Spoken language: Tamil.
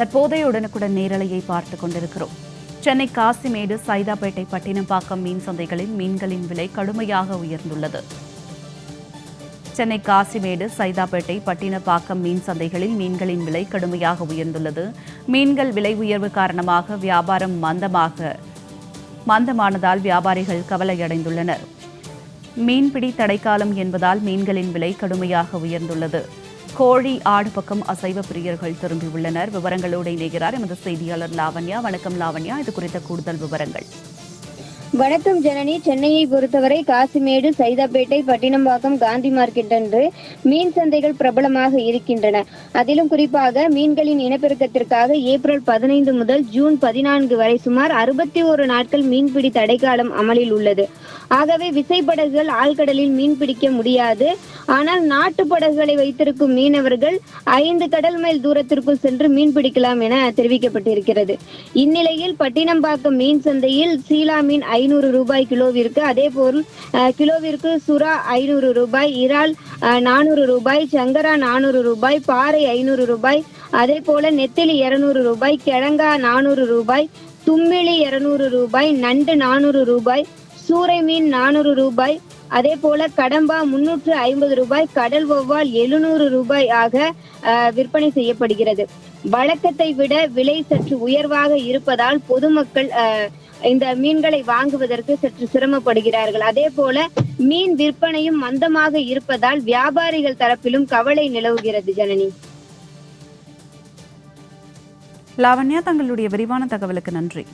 தற்போதைய உடனுக்குடன் நேரலையை பார்த்து கொண்டிருக்கிறோம். சென்னை காசிமேடு சைதாப்பேட்டை பட்டினப்பாக்கம் மீன் சந்தைகளில் மீன்களின் விலை கடுமையாக உயர்ந்துள்ளது. சென்னை காசிமேடு சைதாப்பேட்டை பட்டினப்பாக்கம் மீன் சந்தைகளில் மீன்களின் விலை கடுமையாக உயர்ந்துள்ளது. மீன்கள் விலை உயர்வு காரணமாக வியாபாரம் மந்தமாக மந்தமானதால் வியாபாரிகள் கவலையடைந்துள்ளனர். மீன்பிடி தடைக்காலம் என்பதால் மீன்களின் விலை கடுமையாக உயர்ந்துள்ளது. கோழி ஆடு பக்கம் அசைவ பிரியர்கள் திரும்பியுள்ளனர். விவரங்களோடு இணைகிறார் எமது செய்தியாளர் லாவண்யா. வணக்கம் லாவண்யா. இது குறித்த கூடுதல் விவரங்கள். வணக்கம் ஜனனி. சென்னையை பொறுத்தவரை காசிமேடு சைதாப்பேட்டை பட்டினம்பாக்கம் காந்தி மார்க்கெட் என்று மீன் சந்தைகள் பிரபலமாக இருக்கின்றன. அதிலும் குறிப்பாக மீன்களின் இனப்பெருக்கத்திற்காக ஏப்ரல் பதினைந்து முதல் ஜூன் பதினான்கு வரை சுமார் அறுபத்தி ஒரு நாட்கள் மீன்பிடி தடைக்காலம் அமலில் உள்ளது. ஆகவே விசைப்படகுகள் ஆழ்கடலில் மீன் பிடிக்க முடியாது. ஆனால் நாட்டு படகுகளை வைத்திருக்கும் மீனவர்கள் ஐந்து கடல் மைல் தூரத்திற்குள் சென்று மீன் பிடிக்கலாம் என தெரிவிக்கப்பட்டிருக்கிறது. இந்நிலையில் பட்டினம்பாக்கம் மீன் சந்தையில் சீலா மீன் ஐநூறு ரூபாய் கிலோவிற்கு அதே போல் கிலோவிற்கு சுறா ஐநூறு ரூபாய் இறால் நானூறு ரூபாய் சங்கரா நானூறு ரூபாய் பாறை ஐநூறு ரூபாய் அதே போல நெத்திலி இருநூறு ரூபாய் கிழங்கா நானூறு ரூபாய் தும்மிளி இருநூறு ரூபாய் நண்டு நானூறு ரூபாய் சூறை மீன் நானூறு ரூபாய் அதே போல கடம்பா முன்னூற்று ஐம்பது ரூபாய் கடல் வௌவால் எழுநூறு ரூபாய் ஆக விற்பனை செய்யப்படுகிறது. வழக்கத்தை விட விலை சற்று உயர்வாக இருப்பதால் பொதுமக்கள் இந்த மீன்களை வாங்குவதற்கு சற்று சிரமப்படுகிறார்கள். அதே போல மீன் விற்பனையும் மந்தமாக இருப்பதால் வியாபாரிகள் தரப்பிலும் கவலை நிலவுகிறது ஜனனி. லாவண்யா தங்களுடைய விரிவான தகவலுக்கு நன்றி.